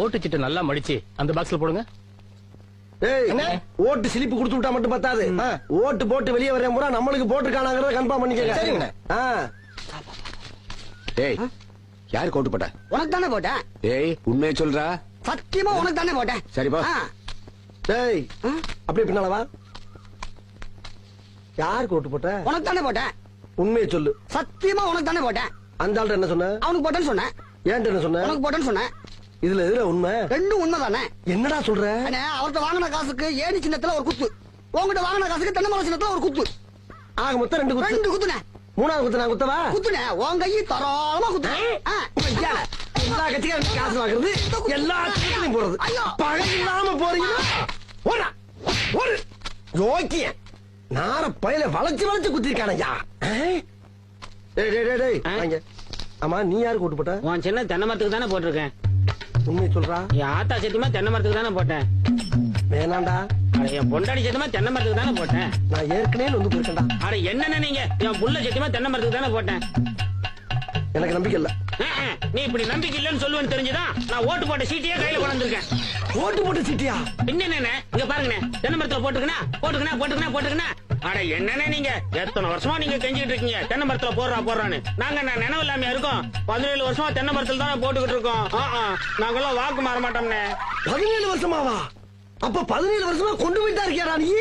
ஓட்டுச்சிட்டு நல்லா மடிச்சு அந்த பாக்ஸ்ல போடுங்க. ஏய் ஓட்டு சிலிப்பு கொடுத்து விட்டா மட்டும் பத்தாது. ஓட்டு போட்டு வெளியே வரேன் பூரா நம்மளுக்கு போட்டுருக்கானாங்கிறத கன்ஃபார்ம் பண்ணிக்கங்க. சரிங்கண்ணே. ஆ, ஏய் யாரு கோட்டு போட்ட? உனக்கு தானே போட்டேன் ஏய் உண்மையை சொல்றா. சத்தியமா உனக்கு தானே போட்டேன் சரிப்பா டேய் அப்படியே பின்னால வா. யாருக்கு ஓட்டு போட்ட? உனக்கு தானே போட்டேன் உண்மையை சொல்லு. சத்தியமா உனக்கு தானே போட்டேன் அந்த ஆள்கிட்ட என்ன சொன்ன? அவனுக்கு போட்டேன்னு சொன்னேன் ஏன்ட்ட என்ன சொன்ன? உனக்கு போட்டேன்னு சொன்னேன் இதுல எதுல உண்மை? ரெண்டும் உண்மைதானே? என்னடா சொல்ற? அண்ணே அவர்கிட்ட வாங்கின காசுக்கு ஏணி சின்னத்துல ஒரு குத்து. உங்ககிட்ட வாங்கின காசுக்கு தென்னை மரம் சின்னத்துல ஒரு குத்து. ஆக மொத்தம் ரெண்டு குத்து. ரெண்டு குத்துனே மூணாவது குத்து நான் குத்தவா? குத்துனே உன் கையை தாராளமா ஐயா, எல்லா கட்சிக்காரும் காசு வாங்குறது எல்லா கட்சிகளையும் போறது. ஐயோ. பகை இல்லாம போறீங்களா ஓடா. ஒரு யோக்கிய. நார பயில வளைச்சு வளைச்சு? வாங்க. ஆமா நீ யாருக்கு ஓட்டு போட்ட? உன் சின்ன தென்னை மரத்துக்கு தானே போட்டிருக்கேன். உண்மையை சொல்றா? என் ஆத்தா சத்தியமா தென்னை மரத்துக்கு தானே போட்டேன். வேணாண்டா. அட என் பொண்டாடி சத்தியமா தென்னை மரத்துக்கு தானே போட்டேன். நான் ஏற்கனவே வந்து போயிருக்கேன்டா. அட என்னென்ன நீங்க? என் புள்ள சத்தியமா தென்னை மரத்துக்கு தானே போட்டேன். எனக்கு நம்பிக்கை இல்ல. நீ இப்படி நம்பிக்கை இல்லைன்னு சொல்லுவேன்னு தெரிஞ்சுதான் நான் ஓட்டு போட்ட சீட்டையே கையில கொண்டு வந்திருக்கேன். ஓட்டு போட்டு சீட்டியா? பின்ன என்னண்ணே இங்க பாருங்கண்ணே. தென்னை மரத்துல போட்டுக்கணா போட்டுக்கணா போட்டுக்கணா போட்டுக்கணா அட என்னண்ணே நீங்க? எத்தனை வருஷமா நீங்க கெஞ்சிட்டு இருக்கீங்க? தென்னை மரத்துல போடுறா போடுறான்னு. நாங்க நான் நினைவு இல்லாம இருக்கோம்? பதினேழு வருஷமா தென்னை மரத்துல தானே போட்டுக்கிட்டு இருக்கோம். நாங்கெல்லாம் வாக்கு மாற மாட்டோம்னே பதினேழு வருஷமாவா? அப்ப பதினேழு வருஷமா கொண்டு போயிட்டா இருக்கியாடா நீ?